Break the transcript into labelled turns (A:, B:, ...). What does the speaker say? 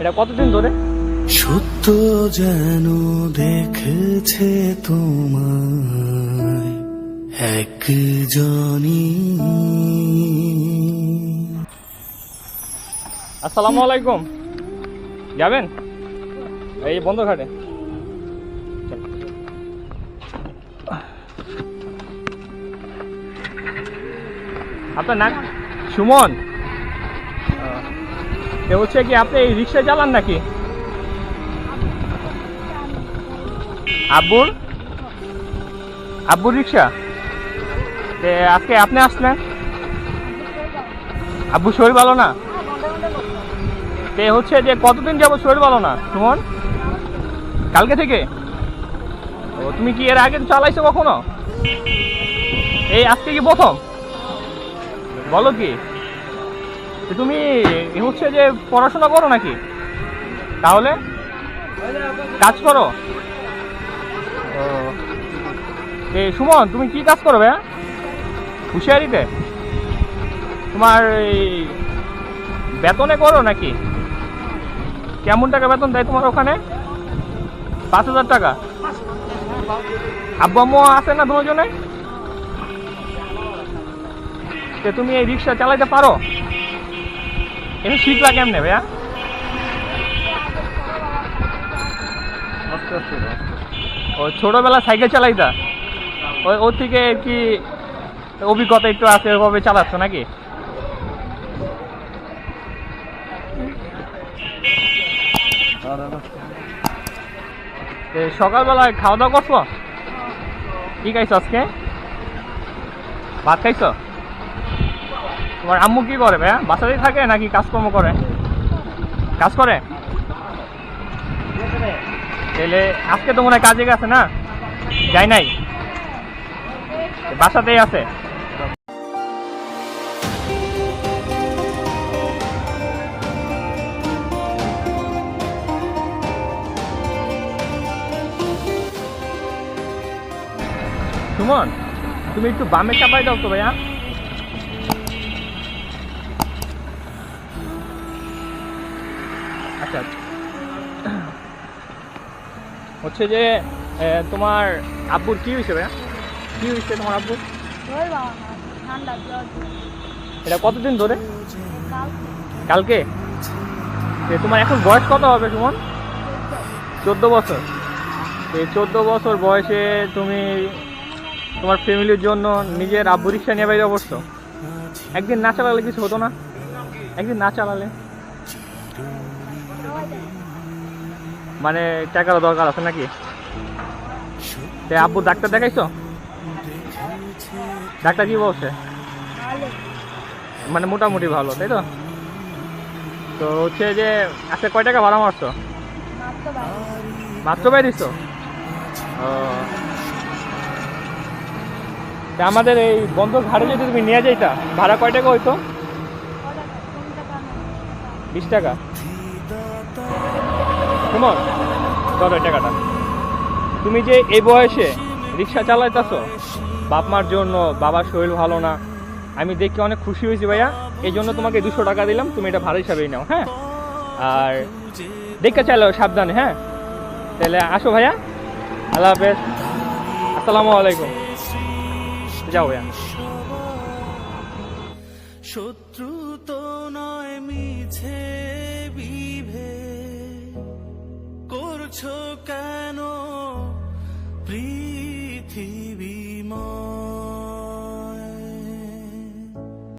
A: এটা কতদিন ধরে?
B: সত্য যেন দেখেছে তোমায় একজনই।
A: আসসালামু আলাইকুম। যাবেন? এই বন্ধ ঘাটে আপনার নাম? সুমন। এ হচ্ছে কি, আপনি এই রিক্সা চালান নাকি? আব্বুর? আব্বুর রিক্সা? তে আজকে আপনি আসলেন? আব্বু শরীর ভালো না? তে হচ্ছে যে কতদিন যাব শরীর ভালো না, সুমন? কালকে থেকে? ও, তুমি কি এর আগে চালাইছো কখনো? এই আজকে কি প্রথম? বলো কি? তো তুমি হচ্ছে যে পড়াশোনা করো নাকি? তাহলে কাজ করো। এ সুমন, তুমি কি কাজ করো ভাইয়া হুঁশিয়ারিতে? তোমার এই বেতনে করো নাকি? কেমন টাকা বেতন দেয় তোমার ওখানে? পাঁচ হাজার টাকা। আব্বু আম্মু আছে না দুজনে? তে তুমি এই রিক্সা চালাইতে পারো? এটা শিখলা কেমনে ভাইয়া? ও ছোটবেলা সাইকেল চালাইতা? ওই ওর থেকে কি অভিজ্ঞতা একটু আছে ওভাবে চালাচ্ছ নাকি? এ, সকালবেলায় খাওয়া দাওয়া করছ? কি খাইছো আজকে? ভাত খাইছো? তোমার আম্মু কি করে, ভাইয়া? বাসাতেই থাকে নাকি কাজকর্ম করে? কাজ করে? তাহলে আজকে তো মনে হয় কাজে গেছে না? যাই নাই? বাসাতেই আছে। সুমন, তুমি একটু বামে চাপাই দাও তো, ভাইয়া। আচ্ছা আচ্ছা। হচ্ছে যে তোমার আব্বুর কি হয়েছে ভাইয়া? কি হয়েছে তোমার আব্বুর? এটা কতদিন ধরে? কালকে। তোমার এখন বয়স কত হবে সুমন? চোদ্দ বছর। এই চোদ্দ বছর বয়সে তুমি তোমার ফ্যামিলির জন্য নিজের আব্বু রিক্সা নিয়ে বাইরে অবশ্য। একদিন না চালালে কিছু হতো না। একদিন না চালালে। মানে টাকার দরকার আছে নাকি? তে আব্বু ডাক্তার দেখাইছো? ডাক্তার কি বলছে? মানে মোটামুটি ভালো, তাই তো? তো হচ্ছে যে, আজকে কয় টাকা ভাড়া মারছো?
C: মাত্র
A: পাই তা আমাদের এই বন্ধ ঘাটে যদি তুমি নিয়ে যাইতা, ভাড়া কয় টাকা হইতো? বিশ টাকা। সুমন ধরো টাকাটা। তুমি যে এই বয়সে রিক্সা চালাইতেছো বাপ মার জন্য, বাবার শরীর ভালো না, আমি দেখে অনেক খুশি হয়েছি ভাইয়া। এই জন্য তোমাকে দুশো টাকা দিলাম, তুমি এটা ভালো হিসাবেই নাও হ্যাঁ? আর দেখে চাইলো সাবধানে হ্যাঁ? তাহলে আসো ভাইয়া। আল্লাহ হাফেজ। আসসালামু আলাইকুম। যাও ভাইয়া।
B: শত্রু তো নয় মিছে বিভে করছ কেন? পৃথিবী